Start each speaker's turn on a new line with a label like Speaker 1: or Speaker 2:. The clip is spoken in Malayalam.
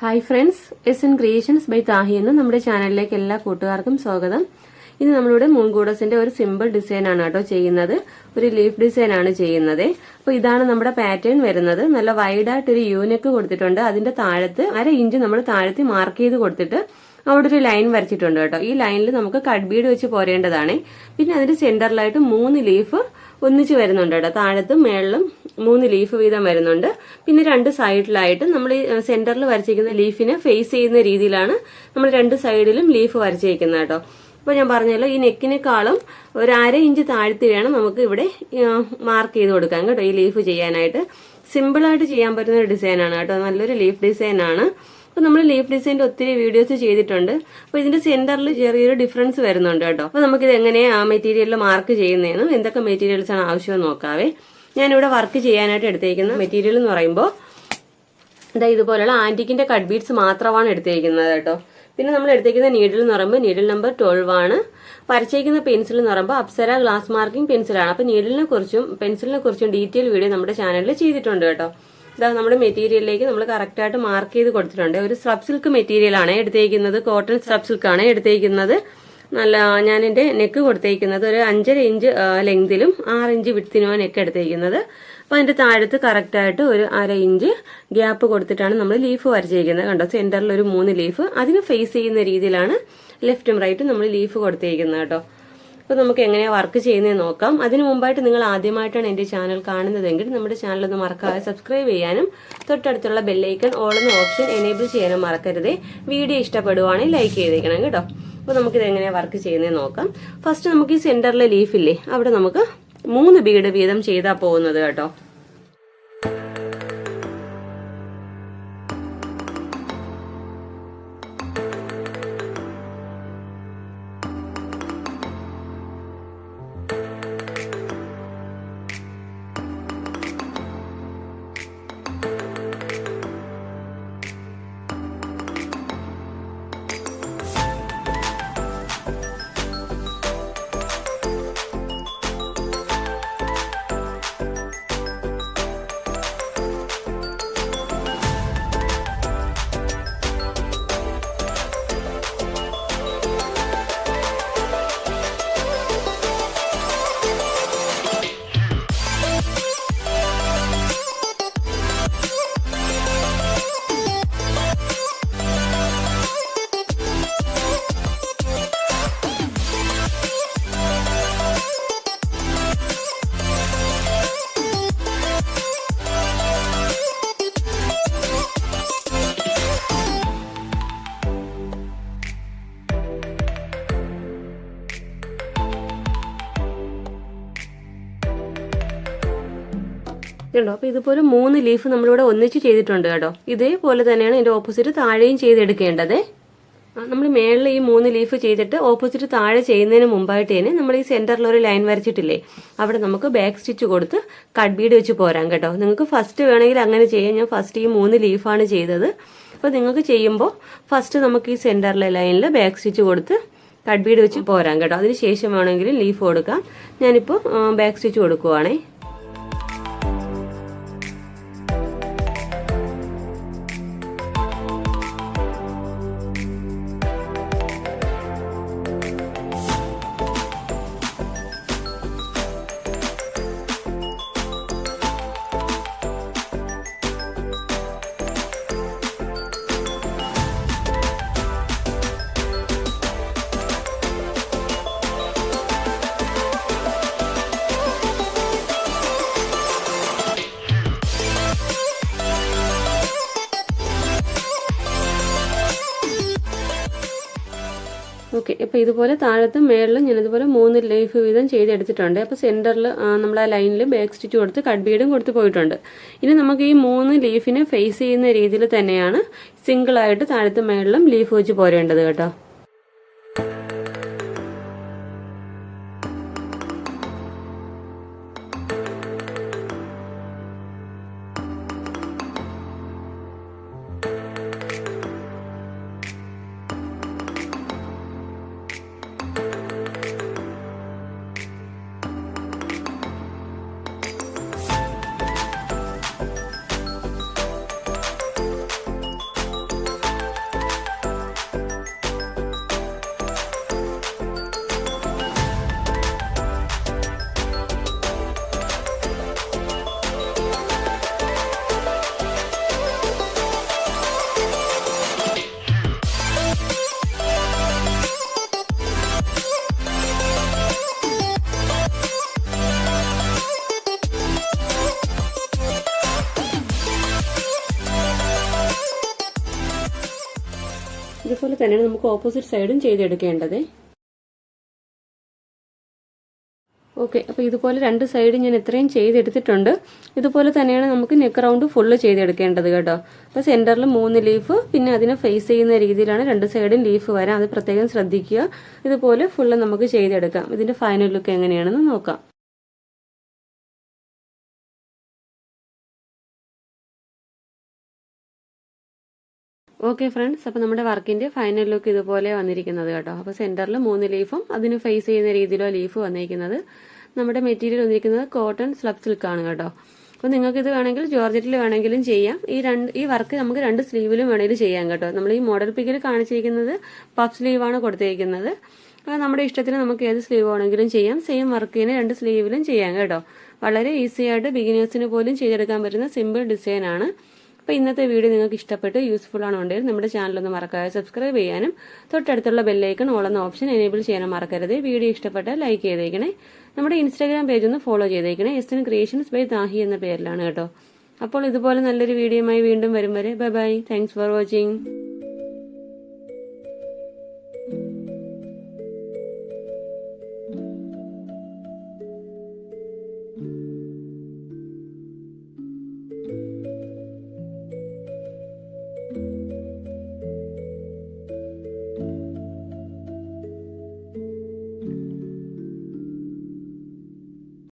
Speaker 1: Hi friends S N creations by Thahi എന്ന നമ്മുടെ ചാനലിലേക്ക് എല്ലാ കൂട്ടുകാർക്കും സ്വാഗതം. ഇത് നമ്മളിവിടെ മൂൺകൂടസിന്റെ ഒരു സിമ്പിൾ ഡിസൈൻ ആണ് കേട്ടോ ചെയ്യുന്നത്. ഒരു ലീഫ് ഡിസൈൻ ആണ് ചെയ്യുന്നത്. അപ്പൊ ഇതാണ് നമ്മുടെ പാറ്റേൺ വരുന്നത്. നല്ല വൈഡായിട്ട് ഒരു യൂനെക്ക് കൊടുത്തിട്ടുണ്ട്. അതിന്റെ താഴത്ത് അര ഇഞ്ച് നമ്മൾ താഴത്ത് മാർക്ക് ചെയ്ത് കൊടുത്തിട്ട് അവിടെ ഒരു ലൈൻ വരച്ചിട്ടുണ്ട് കേട്ടോ. ഈ ലൈനിൽ നമുക്ക് കട്ട് ബീഡ് വെച്ച് പോരേണ്ടതാണ്. പിന്നെ അതിന്റെ സെന്ററിലായിട്ട് മൂന്ന് ലീഫ് ഒന്നിച്ച് വരുന്നുണ്ട് കേട്ടോ. താഴത്തും മേളിലും മൂന്ന് ലീഫ് വീതം വരുന്നുണ്ട്. പിന്നെ രണ്ട് സൈഡിലായിട്ട് നമ്മൾ ഈ സെന്ററിൽ വരച്ചിരിക്കുന്ന ലീഫിനെ ഫേസ് ചെയ്യുന്ന രീതിയിലാണ് നമ്മൾ രണ്ട് സൈഡിലും ലീഫ് വരച്ചിരിക്കുന്നത് കേട്ടോ. അപ്പോൾ ഞാൻ പറഞ്ഞല്ലോ ഈ നെക്കിനേക്കാളും ഒരു അര ഇഞ്ച് താഴ്ത്തി വേണം നമുക്ക് ഇവിടെ മാർക്ക് ചെയ്ത് കൊടുക്കാൻ കേട്ടോ ഈ ലീഫ് ചെയ്യാനായിട്ട്. സിമ്പിളായിട്ട് ചെയ്യാൻ പറ്റുന്ന ഒരു ഡിസൈനാണ് കേട്ടോ. നല്ലൊരു ലീഫ് ഡിസൈനാണ് അപ്പോൾ നമ്മൾ ലീഫ് ഡിസൈന്റെ ഒത്തിരി വീഡിയോസ് ചെയ്തിട്ടുണ്ട്. അപ്പോൾ ഇതിന്റെ സെന്ററിൽ ചെറിയൊരു ഡിഫറൻസ് വരുന്നുണ്ട് കേട്ടോ. അപ്പോൾ നമുക്കിത് എങ്ങനെയാണ് ആ മെറ്റീരിയലിൽ മാർക്ക് ചെയ്യുന്നതെന്നും എന്തൊക്കെ മെറ്റീരിയൽസ് ആണ് ആവശ്യമെന്ന് നോക്കാവേ. ഞാനിവിടെ വർക്ക് ചെയ്യാനായിട്ട് എടുത്തേക്കുന്ന മെറ്റീരിയൽ എന്ന് പറയുമ്പോൾ ഇതാ ഇതുപോലുള്ള ആന്റിക്കിന്റെ കട്ട് ബീഡ്സ് മാത്രമാണ് എടുത്തേക്കുന്നത് കേട്ടോ. പിന്നെ നമ്മൾ എടുത്തേക്കുന്ന നീഡിൽ എന്ന് പറയുമ്പോൾ നീഡിൽ നമ്പർ ട്വൽവ് ആണ്. വരച്ചേക്കുന്ന പെൻസിൽ എന്ന് പറയുമ്പോൾ അപ്സര ഗ്ലാസ് മാർക്കിംഗ് പെൻസിലാണ് അപ്പോൾ നീഡിലിനെ കുറിച്ചും പെൻസിലിനെ കുറിച്ചും ഡീറ്റെയിൽ വീഡിയോ നമ്മുടെ ചാനലിൽ ചെയ്തിട്ടുണ്ട് കേട്ടോ. ഇതാ നമ്മുടെ മെറ്റീരിയലിലേക്ക് നമ്മൾ കറക്റ്റായിട്ട് മാർക്ക് ചെയ്ത് കൊടുത്തിട്ടുണ്ട്. ഒരു സ്ലബ് സിൽക്ക് മെറ്റീരിയലാണ് എടുത്തേക്കുന്നത്. കോട്ടൺ സിൽക്ക് ആണ് എടുത്തേക്കുന്നത്. നല്ല ഞാൻ എന്റെ നെക്ക് കൊടുത്തേക്കുന്നത് ഒരു അഞ്ചര ഇഞ്ച് ലെങ്തിലും ആറ് ഇഞ്ച് വിട്ടിനുമാണ് നെക്ക് എടുത്തേക്കുന്നത്. അപ്പോൾ അതിന്റെ താഴത്ത് കറക്റ്റായിട്ട് ഒരു അര ഇഞ്ച് ഗ്യാപ്പ് കൊടുത്തിട്ടാണ് നമ്മൾ ലീഫ് വരച്ചിരിക്കുന്നത്. കണ്ടോ? സെന്ററിൽ ഒരു മൂന്ന് ലീഫ് അതിന് ഫേസ് ചെയ്യുന്ന രീതിയിലാണ് ലെഫ്റ്റും റൈറ്റും നമ്മൾ ലീഫ് കൊടുത്തേക്കുന്നത് കേട്ടോ. അപ്പോൾ നമുക്ക് എങ്ങനെയാണ് വർക്ക് ചെയ്യുന്നത് നോക്കാം. അതിന് മുമ്പായിട്ട് നിങ്ങൾ ആദ്യമായിട്ടാണ് എന്റെ ചാനൽ കാണുന്നതെങ്കിൽ നമ്മുടെ ചാനൽ ഒന്ന് മറക്കാതെ സബ്സ്ക്രൈബ് ചെയ്യാനും തൊട്ടടുത്തുള്ള ബെല്ലൈക്കൺ ഓൾ എന്ന ഓപ്ഷൻ എനേബിൾ ചെയ്യാനും മറക്കരുത്. വീഡിയോ ഇഷ്ടപ്പെടുവാണെങ്കിൽ ലൈക്ക് ചെയ്തേക്കണം കേട്ടോ. അപ്പോൾ ഇത് എങ്ങനെയാണ് വർക്ക് ചെയ്യുന്നത് നോക്കാം. ഫസ്റ്റ് നമുക്ക് ഈ സെന്ററിലെ ലീഫില്ലേ അവിടെ നമുക്ക് മൂന്ന് ബീഡ് വീതം ചെയ്താൽ പോകുന്നത് കേട്ടോ. കണ്ടോ? അപ്പോൾ ഇതുപോലെ മൂന്ന് ലീഫ് നമ്മളിവിടെ ഒന്നിച്ച് ചെയ്തിട്ടുണ്ട് കേട്ടോ. ഇതേപോലെ തന്നെയാണ് ഇതിന്റെ ഓപ്പോസിറ്റ് താഴെയും ചെയ്തെടുക്കേണ്ടത്. നമ്മൾ മേളിൽ ഈ മൂന്ന് ലീഫ് ചെയ്തിട്ട് ഓപ്പോസിറ്റ് താഴെ ചെയ്യുന്നതിന് മുമ്പായിട്ട് തന്നെ നമ്മൾ ഈ സെന്ററിൽ ഒരു ലൈൻ വരച്ചിട്ടില്ലേ? അവിടെ നമുക്ക് ബാക്ക് സ്റ്റിച്ച് കൊടുത്ത് കട്ട് ബീഡ് വെച്ച് പോരാം കേട്ടോ. നിങ്ങൾക്ക് ഫസ്റ്റ് വേണമെങ്കിൽ അങ്ങനെ ചെയ്യാം. ഞാൻ ഫസ്റ്റ് ഈ മൂന്ന് ലീഫാണ് ചെയ്തത്. അപ്പോൾ നിങ്ങൾക്ക് ചെയ്യുമ്പോൾ ഫസ്റ്റ് നമുക്ക് ഈ സെന്ററിലെ ലൈനിൽ ബാക്ക് സ്റ്റിച്ച് കൊടുത്ത് കട്ട് ബീഡ് വെച്ച് പോരാം കേട്ടോ. അതിന് ശേഷം വേണമെങ്കിൽ ലീഫ് കൊടുക്കാം. ഞാനിപ്പോൾ ബാക്ക് സ്റ്റിച്ച് കൊടുക്കുവാണേ. ഓക്കെ അപ്പോൾ ഇതുപോലെ താഴത്തും മേളിലും ഞാൻ ഇതുപോലെ മൂന്ന് ലൈഫ് വീതം ചെയ്തെടുത്തിട്ടുണ്ട്. അപ്പോൾ സെന്ററിൽ നമ്മൾ ആ ലൈനിൽ ബാക്ക് സ്റ്റിച്ച് കൊടുത്ത് കട്ട് ബീഡും കൊടുത്ത് പോയിട്ടുണ്ട്. ഇനി നമുക്ക് ഈ മൂന്ന് ലീഫിനെ ഫേസ് ചെയ്യുന്ന രീതിയിൽ തന്നെയാണ് സിംഗിളായിട്ട് താഴത്തും മേളിലും ലീഫ് വെച്ച് പോരേണ്ടത് കേട്ടോ. തന്നെയാണ് നമുക്ക് ഓപ്പോസിറ്റ് സൈഡും ചെയ്തെടുക്കേണ്ടത്. ഓക്കെ അപ്പോൾ ഇതുപോലെ രണ്ട് സൈഡ് ഞാൻ ഇത്രയും ചെയ്തെടുത്തിട്ടുണ്ട്. ഇതുപോലെ തന്നെയാണ് നമുക്ക് നെക്ക് റൗണ്ട് ഫുള്ള് ചെയ്തെടുക്കേണ്ടത് കേട്ടോ. അപ്പോൾ സെന്ററിൽ മൂന്ന് ലീഫ് പിന്നെ അതിനെ ഫേസ് ചെയ്യുന്ന രീതിയിലാണ് രണ്ട് സൈഡും ലീഫ് വരാം അത് പ്രത്യേകം ശ്രദ്ധിക്കുക. ഇതുപോലെ ഫുള്ള് നമുക്ക് ചെയ്തെടുക്കാം. ഇതിന്റെ ഫൈനൽ ലുക്ക് എങ്ങനെയാണെന്ന് നോക്കാം. ഓക്കെ ഫ്രണ്ട്സ് അപ്പോൾ നമ്മുടെ വർക്കിന്റെ ഫൈനൽ ലുക്ക് ഇതുപോലെ വന്നിരിക്കുന്നത് കേട്ടോ. അപ്പോൾ സെന്ററിൽ മൂന്ന് ലീഫും അതിന് ഫേസ് ചെയ്യുന്ന രീതിയിലോ ലീഫ് വന്നിരിക്കുന്നത് നമ്മുടെ മെറ്റീരിയൽ വന്നിരിക്കുന്നത് കോട്ടൺ സ്ലബ് സിൽക്ക് ആണ് കേട്ടോ. അപ്പോൾ നിങ്ങൾക്ക് ഇത് വേണമെങ്കിൽ ജോർജറ്റിൽ വേണമെങ്കിലും ചെയ്യാം. ഈ രണ്ട് ഈ വർക്ക് നമുക്ക് രണ്ട് സ്ലീവിലും വേണമെങ്കിലും ചെയ്യാം കേട്ടോ. നമ്മൾ ഈ മോഡൽ പിക്കിൽ കാണിച്ചിരിക്കുന്നത് പഫ് സ്ലീവാണ് കൊടുത്തിരിക്കുന്നത് അപ്പോൾ നമ്മുടെ ഇഷ്ടത്തിന് നമുക്ക് ഏത് സ്ലീവ് വേണമെങ്കിലും ചെയ്യാം. സെയിം വർക്കിന് രണ്ട് സ്ലീവിലും ചെയ്യാം കേട്ടോ. വളരെ ഈസി ആയിട്ട് ബിഗിനേഴ്സിന് പോലും ചെയ്തെടുക്കാൻ പറ്റുന്ന സിമ്പിൾ ഡിസൈനാണ് അപ്പോൾ ഇന്നത്തെ വീഡിയോ നിങ്ങൾക്ക് ഇഷ്ടപ്പെട്ട് യൂസ്ഫുൾ ആണെന്നുണ്ടെങ്കിൽ നമ്മുടെ ചാനൽ ഒന്ന് മറക്കാതെ സബ്സ്ക്രൈബ് ചെയ്യാനും തൊട്ടടുത്തുള്ള ബെല്ലൈക്കൺ ഓളെന്ന ഓപ്ഷൻ എനേബിൾ ചെയ്യാനും മറക്കരുത്. വീഡിയോ ഇഷ്ടപ്പെട്ട ലൈക്ക് ചെയ്തേക്കണേ. നമ്മുടെ ഇൻസ്റ്റാഗ്രാം പേജ് ഒന്ന് ഫോളോ ചെയ്തേക്കണേ. S N creations by Thahi എന്ന പേരിലാണ് കേട്ടോ. അപ്പോൾ ഇതുപോലെ നല്ലൊരു വീഡിയോയുമായി വീണ്ടും വരും വരെ. Bye bye thanks for watching